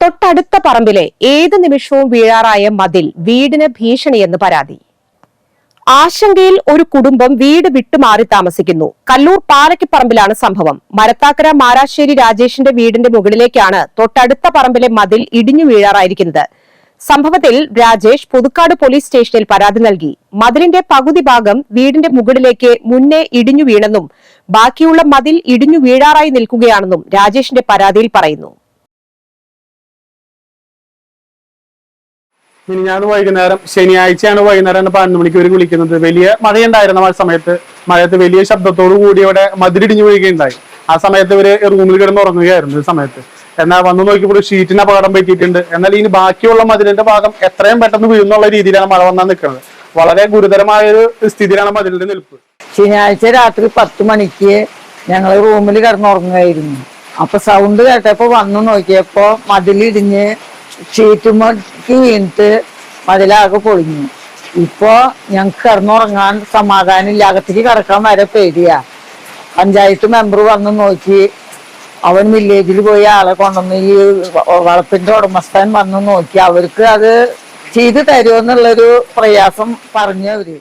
തൊട്ടടുത്ത പറമ്പിലെ ഏത് നിമിഷവും വീഴാറായ മതിൽ വീടിന് ഭീഷണിയെന്ന് പരാതി. ആശങ്കയിൽ ഒരു കുടുംബം വീട് വിട്ടുമാറി താമസിക്കുന്നു. കല്ലൂർ പാലക്കിപ്പറമ്പിലാണ് സംഭവം. മരത്താക്കര മാരാശ്ശേരി രാജേഷിന്റെ വീടിന്റെ മുകളിലേക്കാണ് തൊട്ടടുത്ത പറമ്പിലെ മതിൽ ഇടിഞ്ഞു വീഴാറായിരിക്കുന്നത്. സംഭവത്തിൽ രാജേഷ് പുതുക്കാട് പോലീസ് സ്റ്റേഷനിൽ പരാതി നൽകി. മതിലിന്റെ പകുതി ഭാഗം വീടിന്റെ മുകളിലേക്ക് മുന്നേ ഇടിഞ്ഞു വീണെന്നും ബാക്കിയുള്ള മതിൽ ഇടിഞ്ഞു വീഴാറായി നിൽക്കുകയാണെന്നും രാജേഷിന്റെ പരാതിയിൽ പറയുന്നു. മിനിഞ്ഞാന്ന് വൈകുന്നേരം ശനിയാഴ്ചയാണ് വൈകുന്നേരം പതിനൊന്ന് മണിക്ക് ഇവർ വിളിക്കുന്നത്. വലിയ മഴയുണ്ടായിരുന്നു ആ സമയത്ത് മഴയത്ത് വലിയ ശബ്ദത്തോടു കൂടി അവിടെ മതിലിടിഞ്ഞു വീഴുകയുണ്ടായി. ആ സമയത്ത് ഇവർ റൂമിൽ കിടന്ന് ഉറങ്ങുകയായിരുന്നു ഈ സമയത്ത്. എന്നാൽ വന്ന് നോക്കിയപ്പോൾ ഷീറ്റിന് അപകടം പറ്റിയിട്ടുണ്ട്. എന്നാൽ ഇനി ബാക്കിയുള്ള മതിലിന്റെ ഭാഗം എത്രയും പെട്ടെന്ന് വീഴുന്നുള്ള രീതിയിലാണ് മഴ വന്നാൽ നിൽക്കുന്നത്. വളരെ ഗുരുതരമായ ഒരു സ്ഥിതിയിലാണ് മതിലിന്റെ നിൽപ്പ്. ശനിയാഴ്ച രാത്രി പത്ത് മണിക്ക് ഞങ്ങൾ റൂമിൽ കിടന്നുറങ്ങുകയായിരുന്നു. അപ്പൊ സൗണ്ട് കേട്ടപ്പോ വന്നു നോക്കിയപ്പോ മതിലിടിഞ്ഞ് ഷീറ്റുമക്ക് വീണിട്ട് മതിലാകെ പൊളിഞ്ഞു. ഇപ്പോ ഞങ്ങക്ക് കിടന്നുറങ്ങാൻ സമാധാനം ഇല്ല അകത്തേക്ക് കിടക്കാൻ വരെ പേടിയാ. പഞ്ചായത്ത് മെമ്പർ വന്ന് നോക്കി. അവൻ വില്ലേജിൽ പോയി ആളെ കൊണ്ടുവന്ന് ഈ വളപ്പിന്റെ ഉടമസ്ഥൻ വന്ന് നോക്കി. അവർക്ക് അത് ചെയ്തു തരുമെന്നുള്ളൊരു പ്രയാസം പറഞ്ഞവര്